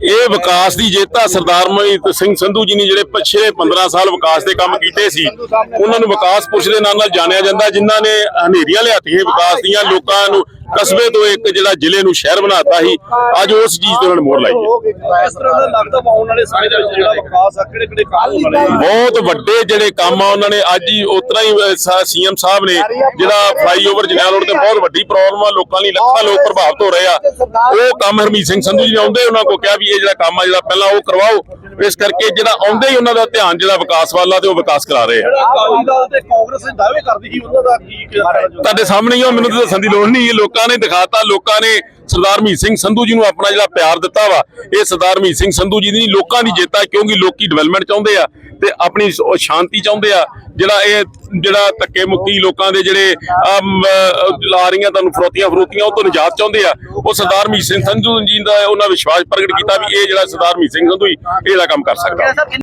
ਇਹ ਵਿਕਾਸ ਦੀ ਜੇਤਾ ਸਰਦਾਰ ਮਨਜੀਤ ਸਿੰਘ ਸੰਧੂ ਜੀ ਨੇ ਜਿਹੜੇ ਪਿਛਲੇ 15 ਸਾਲ ਵਿਕਾਸ ਦੇ ਕੰਮ ਕੀਤੇ ਸੀ, ਉਹਨਾਂ ਨੂੰ ਵਿਕਾਸ ਪੁਰਸ਼ ਦੇ ਨਾਂ ਨਾਲ ਜਾਣਿਆ ਜਾਂਦਾ, ਜਿਨ੍ਹਾਂ ਨੇ ਹਨੇਰੀਆਂ ਲਿਆਤੀਆਂ ਵਿਕਾਸ ਦੀਆਂ, ਲੋਕਾਂ ਨੂੰ ਕਸਬੇ ਤੋਂ ਇੱਕ ਜਿਹੜਾ ਜ਼ਿਲ੍ਹੇ ਨੂੰ ਸ਼ਹਿਰ ਬਣਾਤਾ ਸੀ ਅੱਜ ਉਸ ਚੀਜ਼ ਤੇ ਉਹਨਾਂ ਨੇ ਮੋਹਰ ਲਾਈ ਹੈ। ਇਸ ਤਰ੍ਹਾਂ ਦਾ ਲੱਗਦਾ ਵਾ ਆਉਣ ਵਾਲੇ ਸਮੇਂ ਦੇ ਵਿੱਚ ਜਿਹੜਾ ਵਿਕਾਸ ਆ ਕਿਹੜੇ ਕਿਹੜੇ ਕੰਮ ਹੋਣ ਬਹੁਤ ਵੱਡੇ ਜਿਹੜੇ ਕੰਮ ਆ ਉਹਨਾਂ ਨੇ ਅੱਜ ਹੀ ਉਤਰਾ ਹੀ ਸੀਐਮ ਸਾਹਿਬ ਨੇ ਜਿਹੜਾ ਫਲਾਈਓਵਰ ਜਨਰਲ ਰੋਡ ਤੇ ਬਹੁਤ ਵੱਡੀ ਪ੍ਰੋਬਲਮ ਆ ਲੋਕਾਂ ਲਈ ਲੱਖਾਂ ਲੋਕ ਪ੍ਰਭਾਵਿਤ ਹੋ ਰਹੇ ਆ। ਉਹ ਕੰਮ ਹਰਮੀਤ ਸਿੰਘ ਸੰਧੂ ਜੀ ਨੇ ਆਉਂਦੇ ਉਹਨਾਂ ਕੋ ਕਿਹਾ ਵੀ ਇਹ ਜਿਹੜਾ ਕੰਮ ਆ ਜਿਹੜਾ ਪਹਿਲਾਂ ਉਹ ਕਰਵਾਓ ਇਸ ਕਰਕੇ ਜਿਹੜਾ ਆਉਂਦੇ ਹੀ ਉਹਨਾਂ ਦਾ ਧਿਆਨ ਜਿਹੜਾ ਵਿਕਾਸ ਵੱਲ ਆ ਤੇ ਉਹ ਵਿਕਾਸ ਕਰਾ ਰਹੇ ਆ। ਜਿਹੜਾ ਅਕਾਲੀ ਦਲ ਤੇ ਕਾਂਗਰਸ ਦੇ ਦਾਅਵੇ ਕਰਦੀ ਸੀ ਉਹਨਾਂ ਦਾ ਕੀ ਕਿਹਾ ਤੁਹਾਡੇ ਸਾਹਮਣੇ ਹੀ ਆ ਮੈਨੂੰ ਤਾਂ ਦੱਸਣ ਦੀ ਲੋੜ ਨਹੀਂ। ਇਹ ਲੋਕਾਂ ਨੇ ਦਿਖਾਤਾ ਲੋਕਾਂ ਨੇ ਸਰਦਾਰ ਮਹੀਤ ਸਿੰਘ ਸੰਧੂ ਜੀ ਨੂੰ ਆਪਣਾ ਜਿਹੜਾ ਪਿਆਰ ਦਿੱਤਾ ਵਾ। ਇਹ ਸਰਦਾਰ ਮਹੀਤ ਸਿੰਘ ਸੰਧੂ ਜੀ ਦੀ ਲੋਕਾਂ ਦੀ ਜਿੱਤ ਆ ਕਿਉਂਕਿ ਲੋਕੀ ਡਿਵੈਲਪਮੈਂਟ ਚਾਹੁੰਦੇ ਆ। ਤੇ ਆਪਣੀ ਸ਼ਾਂਤੀ ਚਾਹੁੰਦੇ ਆ, ਜਿਹੜਾ ਇਹ, ਜਿਹੜਾ ਧੱਕੇ ਮੁੱਕੀ ਲੋਕਾਂ ਦੇ ਜਿਹੜੇ ਲਾ ਰਹੀਆਂ ਤੁਹਾਨੂੰ ਫਰੋਤੀਆਂ ਫਰੋਤੀਆਂ, ਉਹ ਤੋਂ ਨਿਜਾਤ ਚਾਹੁੰਦੇ ਆ। ਉਹ ਸਰਦਾਰ ਮਹੀਤ ਸਿੰਘ ਸੰਧੂ ਜੀ ਦਾ ਉਹਨਾਂ ਵਿਸ਼ਵਾਸ ਪ੍ਰਗਟ ਕੀਤਾ ਵੀ ਇਹ ਜਿਹੜਾ ਸਰਦਾਰ ਮਹੀਤ ਸਿੰਘ ਸੰਧੂ ਜੀ ਇਹਦਾ ਕੰਮ ਕਰ ਸਕਦਾ।